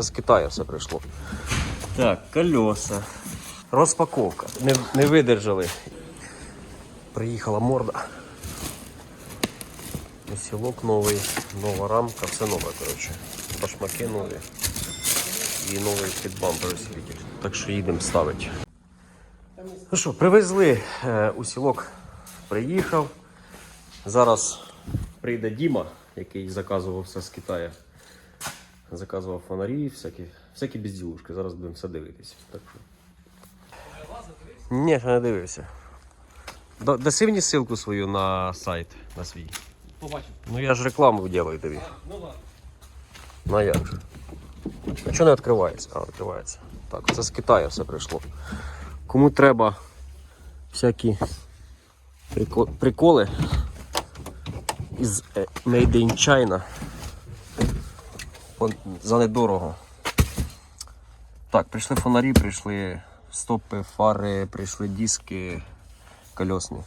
Це з Китаю все прийшло. Так, колеса. Розпаковка. Не, не видержали. Приїхала морда. Сілок новий, нова рамка, все нове, коротше. Башмаки нові. І новий підбампер освітитель. Так що їдемо ставити. Ну що, привезли е, усілок, приїхав. Зараз прийде Діма, який заказував все з Китаю. Заказував фонарі, всякі, всякі безділушки. Зараз будемо все дивитися. Так що. Ні, ще не дивився. Даси мені ссылку свою на сайт, на свій. Побачив. Ну я ж рекламу делаю тобі. Ну а як же? А чого не відкривається? А, відкривається. Так, це з Китаю все прийшло. Кому треба всякі приколи із е, Made in China за недорого. Так, прийшли фонарі, прийшли стопи, фари, прийшли диски кольосні.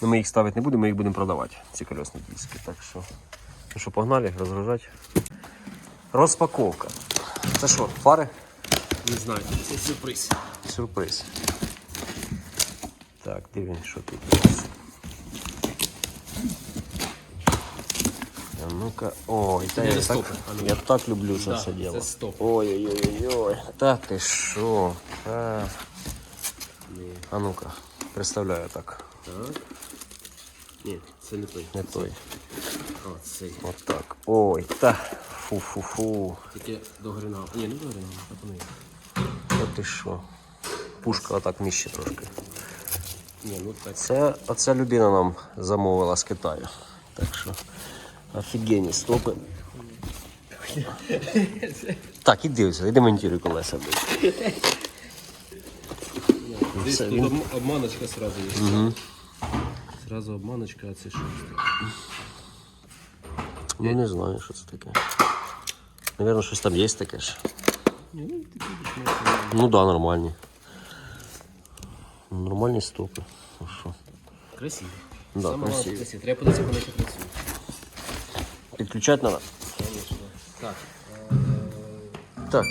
Ну, ми їх ставити не будемо, ми їх будемо продавати, ці кольосні диски. Так що, ну що, погнали, розгружати. Розпаковка. Це що, фари? Не знаю, це сюрприз. Сюрприз. Так, дивимось, що тут у нас. Ну-ка. Ой, та я, так, а я так люблю це Да, все діло. Ой-ой-ой-ой. Та ти що? А. а ну-ка, представляю так. Так. Ні, це не той. Не той. А, цей. От так. Ой, та. Фу-фу-фу. Тільки до грина. Ні, не до грина, пропоную. От ти що? Пушка отак нижче трошки. Ні, ну так. Це оця людина нам замовила з Китаю. Так що офігенні стопи. Так, іди дивися, іди монтуй колеса. блядь. Десь Це тут він- обм- обманочка сразу є. Угу. Сразу обманочка, а це що? Ну не знаю, що це таке. Навірно, щось там є таке ж. Ні, ну такі більш-менш нормальні. Ну так, да, нормальні. Нормальні стопи. Ну що? Красиві. Да, Саме красиві. красиві. Треба подивитися, як вони ще Підключати треба? Конечно. Так. Так,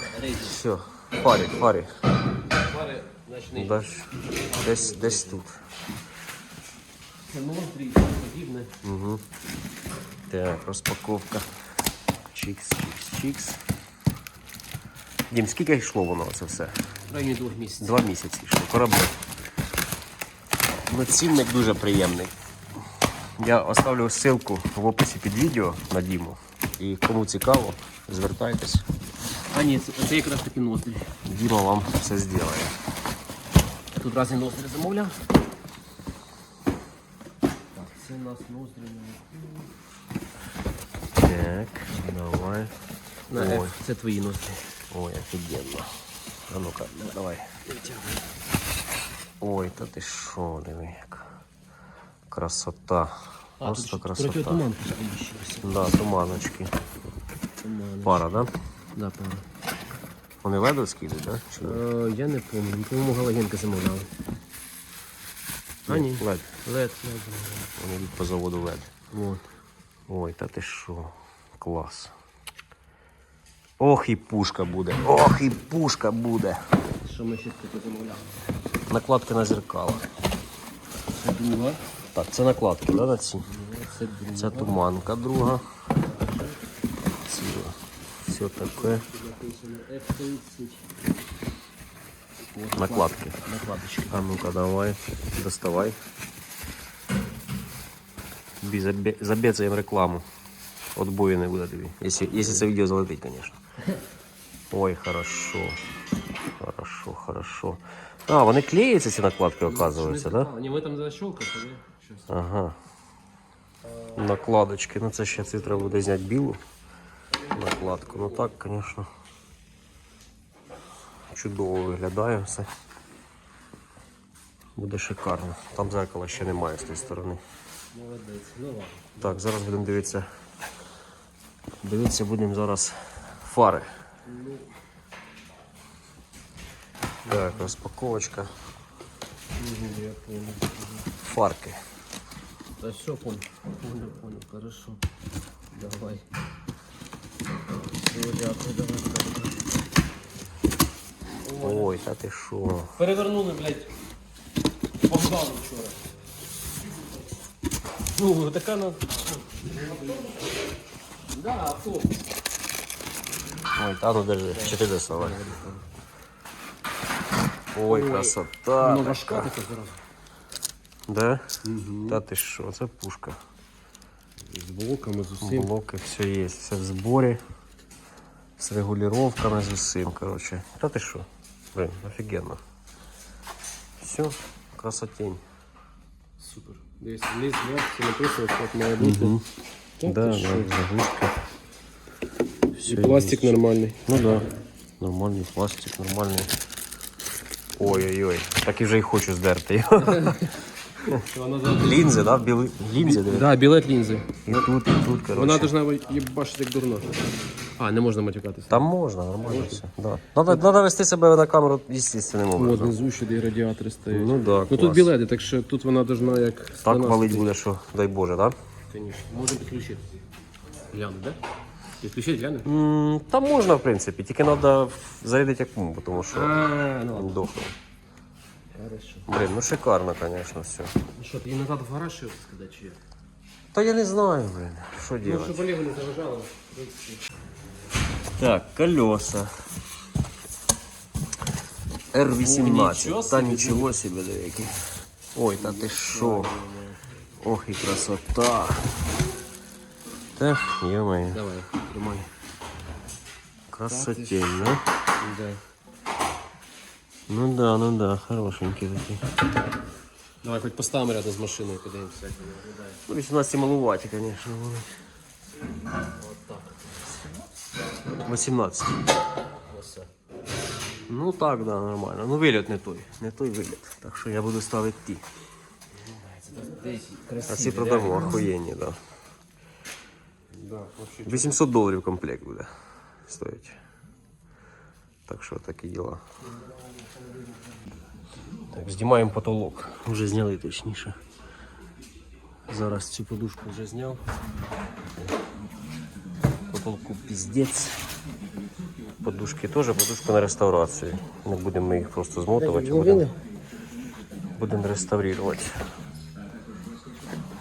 все. Фарі, фарі. Пари, значить, Десь, десь, десь тут. І подібне. Так, розпаковка. Чікс, чікс, чікс. Дім, скільки йшло воно це все? В районі двох місяців. Два місяці йшло. Корабль. Ну, цінник дуже приємний. Я оставлю ссылку в описі під відео на Діму. І кому цікаво, звертайтесь. А ні, це, це якраз таки ноздрі. Діма вам все зробить. Я тут разні ноздрі замовляв. Так, це у нас ноздрі Так, давай. на Ой. F. Це твої ноздрі. Ой, офігенно. А ну-ка, давай. Ой, та ти що, диви як. Красота. Просто красота. туман Да, туманочки. Туман. Пара, да? Да, пара. Вони ледовські йдуть, да? Чи ні? Е, я не пам'ятаю, по-моєму, галогенка замовляли. А ні. Лед. Лед, лед. Вони йдуть по заводу лед. Вот. Ой, та ти що? Клас. Ох і пушка буде. Ох і пушка буде. Що ми ще таке замовляли? Накладки на зеркала. Друга. Так, це накладки, да, на ці? Це друга. Це туманка друга. Ці, все таке. Написано F30. Накладки. Накладочки. А ну-ка, давай, доставай. Бі, забе- Забецаємо рекламу. Отбою не буде тобі. Якщо, якщо це відео залетить, звісно. Ой, хорошо. Хорошо, хорошо. А, вони клеються ці накладки, оказується, так? Да? Ні, ми там защелкали, але щось. Ага. Накладочки. Ну це ще це треба буде зняти білу накладку. Ну так, звісно. Чудово виглядає все. Буде шикарно. Там зеркала ще немає з тієї сторони. Молодець. Ну. Так, зараз будемо дивитися. Дивитися будемо зараз фари. Так, розпаковочка. Фарки. Да все, понял. Понял, понял, хорошо. Давай. Все, дякую, давай, давай. Ой, та ти що? Перевернули, блядь, Богдану вчора. Ну, така на... Да, автобус. Ой, та ну держи, чи ти доставай? Ой, красота. Ну, важка така зараз. Да? Та ти що, це пушка. З блоками, з усім. Блоки, все є, все в зборі. З регулюваннями, з усім, коротше. Та ти що? Блин, офігенно. Все, красотень. Супер. Десь ліс, я все написано, як має бути. Так, Да, да, заглушка. Все І пластик нормальний. Ну да. Нормальний пластик, нормальний. Ой-ой-ой. Так і вже і хочу здерти його. Лінзи, да? Біли... Лінзи, диви. Да, білет лінзи. І тут, і тут, коротше. Вона должна їбашити як дурно. А, не можна матюкатися. Там можна, нормально все. Да. Надо, надо вести себе на камеру естественним От образом. внизу ще де радіатори стоять. Ну да, Ну клас. тут білети, так що тут вона должна як Так стена валить буде, що дай Боже, да? Конечно. Можемо підключити. Гляну, да? Підключити, гляну? М, Та можна, в принципі, тільки треба зарядити акуму, тому що А, ну ладно. дохне. Хорошо. Блін, ну шикарно, звісно, все. Ну що, ти її назад в гараж ще сказати, чи як? Та я не знаю, блін, що Ну, робити. щоб Олегу не заважало. в принципі. Так, колеса. О, R18. Та собі, нічого собі, деякі. Ой, та ти що? Ох і красота. Та, ё-моё, Давай, тримай. красотень, да? Да. Ну да, ну да, хорошенький такий. Давай хоч поставимо рядом з машиною, подивимося, як вона виглядає. Ну, 18 малуваті, звісно, вони. 18. Ось. Ну так, да, нормально. Ну виліт не той. Не той виліт. Так що я буду ставити ті. А ці продамо, охуєнні, да. Да, вообще. 800 доларів комплект буде стоїть. Так що такі діла. Так, знімаємо потолок. Вже зняли точніше. Зараз цю подушку вже зняв. Потолку піздець. Подушки теж, подушка на реставрацію. Не будемо ми їх просто змотувати, а будемо, будемо реставрувати.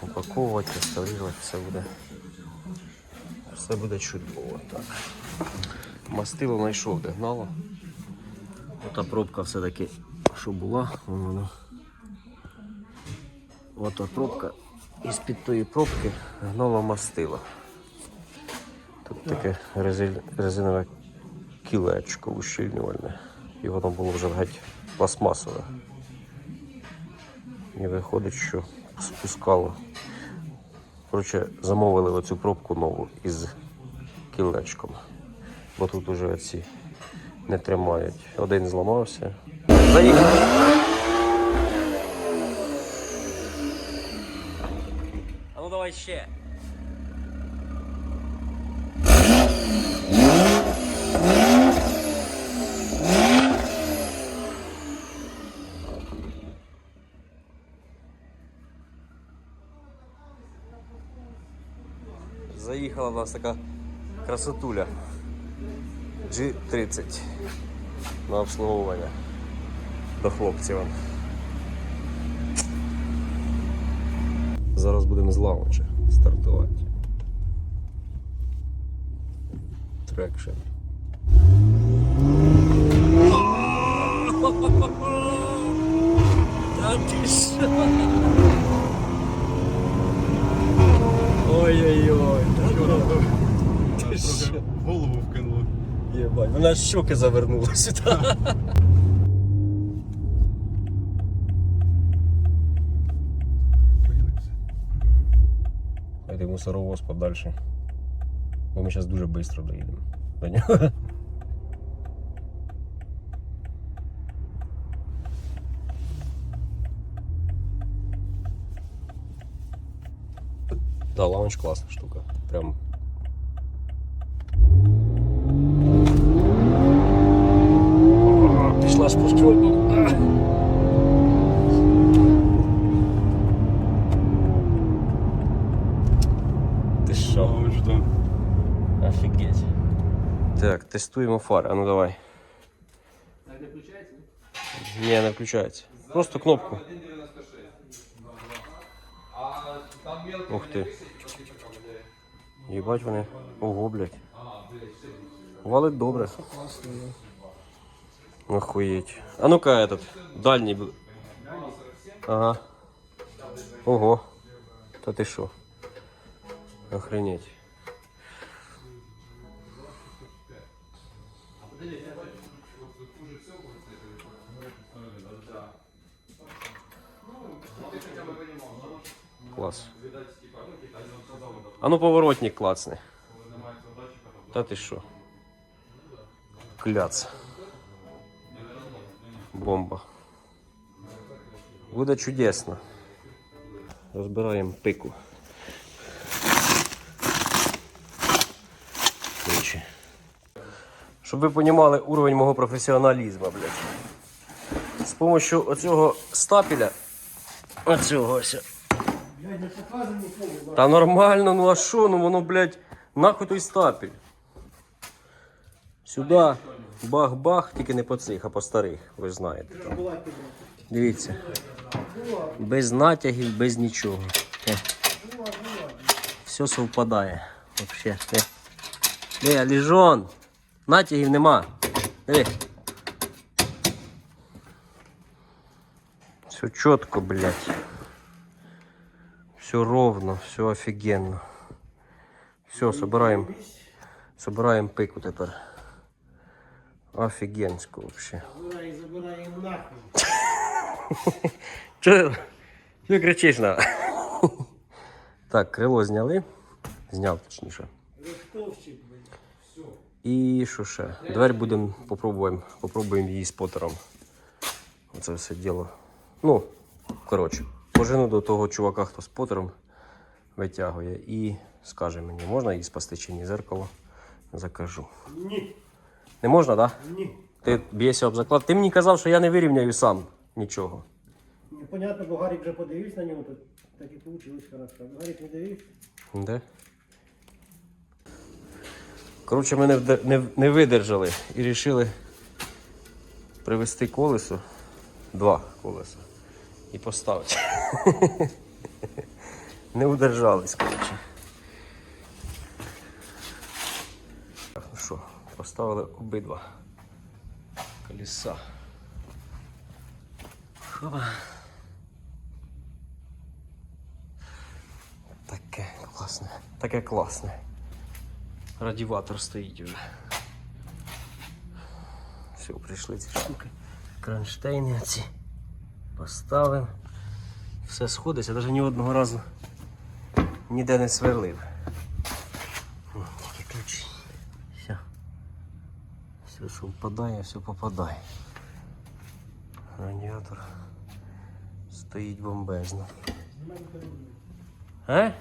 Упаковувати, реставрувати, все буде. Все буде чудово. Так. Мастило знайшов, де гнало. Ота пробка все-таки, що була, вона. Ота пробка. І з-під тої пробки гнало мастило. Тут таке резинове кілечко ущільнювальне. І воно було вже геть пластмасове. І виходить, що спускало. Коротше, замовили оцю пробку нову із кілечком. Бо тут уже ці не тримають. Один зламався. Заїхали. А ну давай ще. Заїхала у нас така красотуля. G30 на обслуговування до хлопців. Зараз будемо з лаунча стартувати. Трекшн. Та ти що? Ой-ой-ой, ти що? Голову вкинули. Єбать, вона щоки завернула мусоровоз подальше. Бо ми зараз дуже швидко доїдемо. До нього. Да, лаунч класна штука. Прям. Тестуємо фари. А ну давай. Так не включається? Ні, не включається. Просто кнопку. Ух ти. Їбать вони. Ого, блядь. Валить добре. Охуеть. А ну-ка этот, дальний. б- Ага. Ого. Та ти що? Охренеть. Клас. А ну поворотник клацни. Та ти що? Кляц. Бомба. Буде чудесно. Розбираємо пику. Короче. Щоб ви розуміли уровень мого професіоналізму, блядь. З допомогою оцього стапеля. Оцього ось. Блядь, не показуй нікому. Та нормально, ну а що, ну воно, блядь, нахуй той стапель. Сюди бах-бах, тільки не по цих, а по старих, ви знаєте. Блядь. Дивіться. Без натягів, без нічого. Все совпадає. Вообще. Е. Ліжон. Натягів нема. Диви. Все чітко, блядь. Все ровно, все офігенно. Все, собираємо. Собираємо пику тепер. Офігенську вообще. Забирай, забирай нахуй. Чого ти кричиш на? Так, крило зняли. Зняв точніше. І що ще? Дверь будемо попробуємо. Попробуємо її спотером. Оце все діло. Ну, коротше, пожену до того чувака, хто спотером витягує, і скаже мені, можна її спасти чи ні зеркало. Закажу. Ні. Не можна, так? Да? Ні. Ти б'єшся об заклад. Ти мені казав, що я не вирівняю сам нічого. Непонятно, бо Гарік вже подивився на нього, то так і вийшло хорошо. Гарік не дивився. Де? Коротше, ми не, не, не видержали і вирішили привезти колесо, два колеса, і поставити. Не удержались, коротше. Так, ну що, поставили обидва колеса. Хопа. Таке класне. Таке класне. Радіатор стоїть вже. Все, прийшли ці штуки. Кронштейни ці. Поставив. Все сходиться, навіть ні одного разу ніде не сверлив. Все. Все, що впадає, все попадає. Радіатор стоїть бомбезно. А?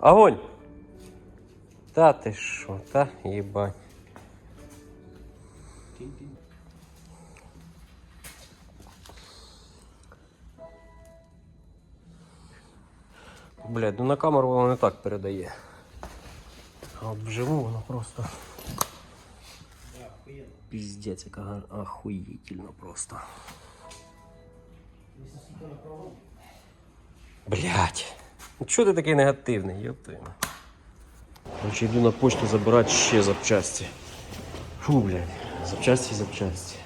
Огонь! Та ти що, та їбать. Блядь, ну на камеру воно не так передає. А от вживу воно просто. Піздець, яка гар- охуїтельно просто. Блять. Ну чого ти такий негативний, йопти? Короче, йду на почту забирати ще запчасті. Фу, блядь. Запчасті, запчасті.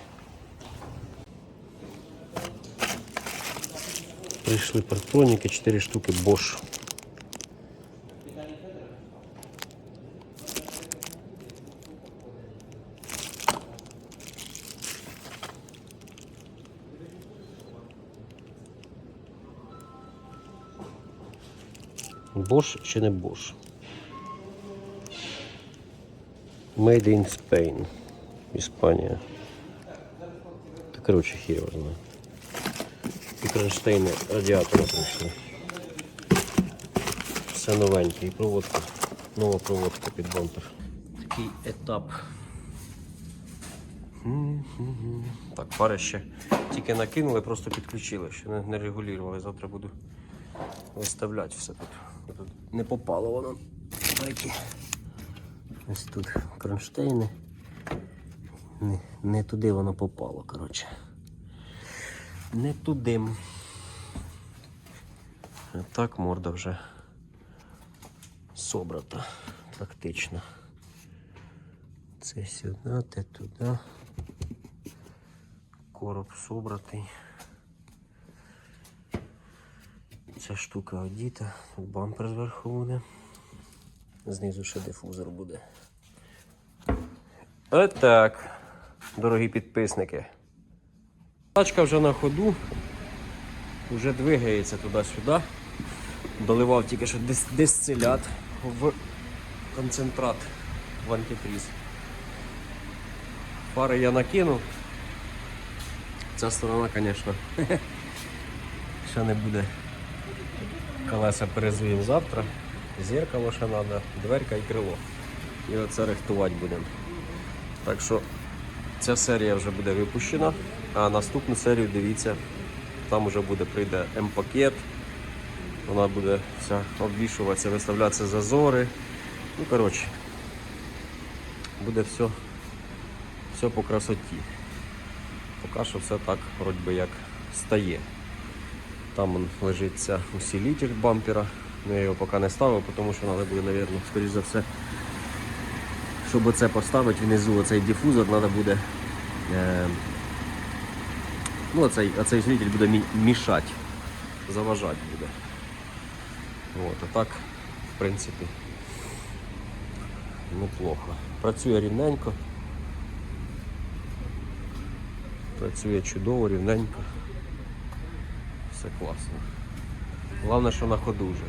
Прийшли партроніки, 4 штуки Bosch. Bosch чи не Bosch? Made in Spain. Іспанія. Та коротше хір знає. І кронштейни радіатора прийшли. Все новеньке. І проводка. Нова проводка під бампер. Такий етап. Так, пари ще тільки накинули, просто підключили, ще не регулювали. Завтра буду виставляти все тут. Не попало воно. Пайки. Ось тут кронштейни. Не, не туди воно попало, коротше. Не туди. Так морда вже собрата практично. Це сюди, те туди. Короб собратий. Ця штука одіта, бампер зверху буде. Знизу ще дифузор буде. Отак, дорогі підписники. Тачка вже на ходу, вже двигається туди-сюди. Доливав тільки що дис- дистилят в концентрат в антифріз. Фари я накинув. Ця сторона, звісно, ще не буде. Колеса перезуємо завтра. Зеркало ще треба, дверка і крило. І оце рихтувати будемо. Так що ця серія вже буде випущена, а наступну серію дивіться, там вже буде прийде М-пакет. Вона буде вся обвішуватися, виставлятися зазори. Ну, коротше, буде все, все по красоті. Поки що все так, вроді як стає. Там он лежить усилитель бампера. Ну, я його поки не ставив, тому що треба буде, мабуть, скоріш за все, щоб оце поставити внизу, оцей дифузор, треба буде. Е, ну, оцей, оцей усилитель буде мі- мішати, заважати буде. От, а так, в принципі, неплохо. Працює рівненько. Працює чудово, рівненько. Все класно. Головне, що на ходу вже.